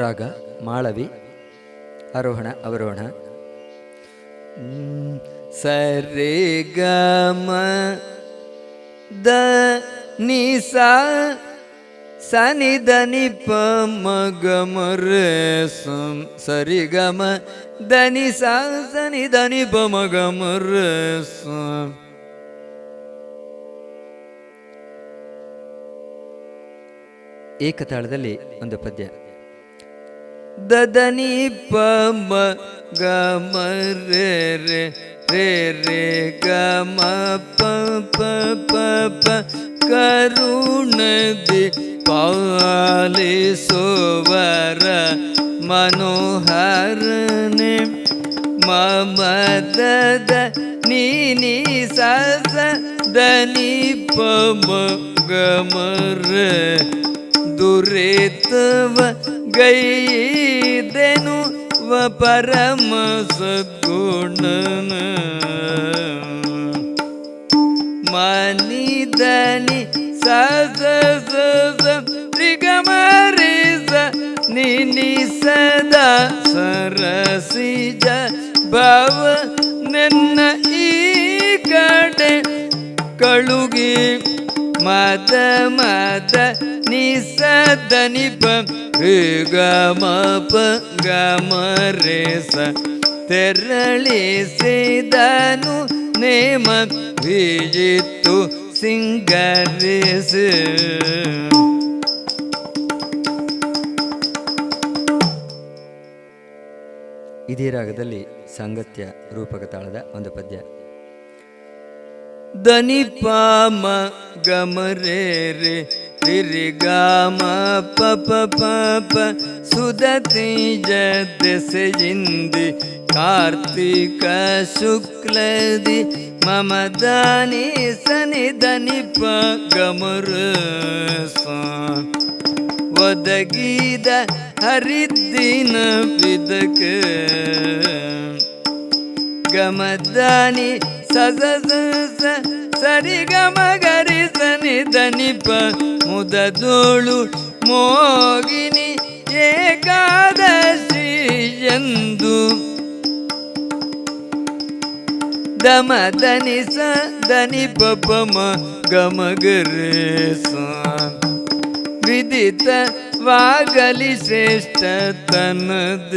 ರಾಗ, ಮಾಳವಿ, ಆರೋಹಣ, ಅವರೋಹಣ. ಸರಿ ಗ ಮ ದ ನಿ ಸಾ ಸನಿ ದ ನಿ ಪ ಮ ಗ ಮ ರ ಸರಿ ಗ ಮ ದ ನಿ ಸಾ ಸನಿ ದ ನಿ ಪ ಮ ಗ ಮ ರ ಸಂ ಏಕತಾಳದಲ್ಲಿ ಒಂದು ಪದ್ಯ. ದದನಿ ಪ ಮ ಗ ಮ ರೇ ರೇ ರೇ ರೇ ಗ ಮ ಪ ಪ ಪ ಪ ಕರುಣದಿ ಪಾಲಿಸುವರ ಮನೋಹರನೆ ಮಮದದ ನೀನಿ ಸಸ ದನಿ ಪ ಮ ಗ ಮ ರೇ ದುರಿತವ ಗೈದೆನು ಪರಮ ಸದ್ಗುಣನ. ಮನಿದನಿ ಸದ ತ್ರಿಗಮರಿಸ ನಿನಿ ಸದಾ ಸರಸಿಜ ಭವ ನನ್ನ ಈ ಕಡೆ ಕಳುಗಿ ಮದ ಮದ ನಿ ಸದನಿ ಗ ಮ ಪ ಗ ಮ ರೇ, ಸ ನೇಮ, ವಿಜಿತ್ತು ಸಿಂಗರಿಸ ಇದೇ ರಾಗದಲ್ಲಿ ಸಾಂಗತ್ಯ ರೂಪಕ ತಾಳದ ಒಂದು ಪದ್ಯ. ದನಿ ಪಾಮ ಗಮ ರೇ ರೇ ರಿರಿ ಗಾಮ ಪ ಪ ಪ ಪ ಸುದತಿ ಜದೆಸೆಯಿಂದಿ ಕಾರ್ತಿಕ ಶುಕ್ಲದಿ ಮಮ ದಾನಿ ಸನಿ ದನಿ ಪ ಗಮರ ಒದಗಿದ ಹರಿದ್ದಿನ ವಿದಕ ಗಮದಾನಿ ಸಸ ಸ ಸರಿ ಗಮ ಗರಿ ಸನಿ ದನಿಪ ಮುದದೋಳು ಮೋಗಿನಿ ಏಕಾದಶಿ ಎಂದು. ದಮ ದನಿ ಸ ದನಿ ಪಪ ಮ ಗಮ ಗರೆ ಸ. ವಿದಿತ ವಾಗಲಿ ಶ್ರೇಷ್ಠ ತನದ.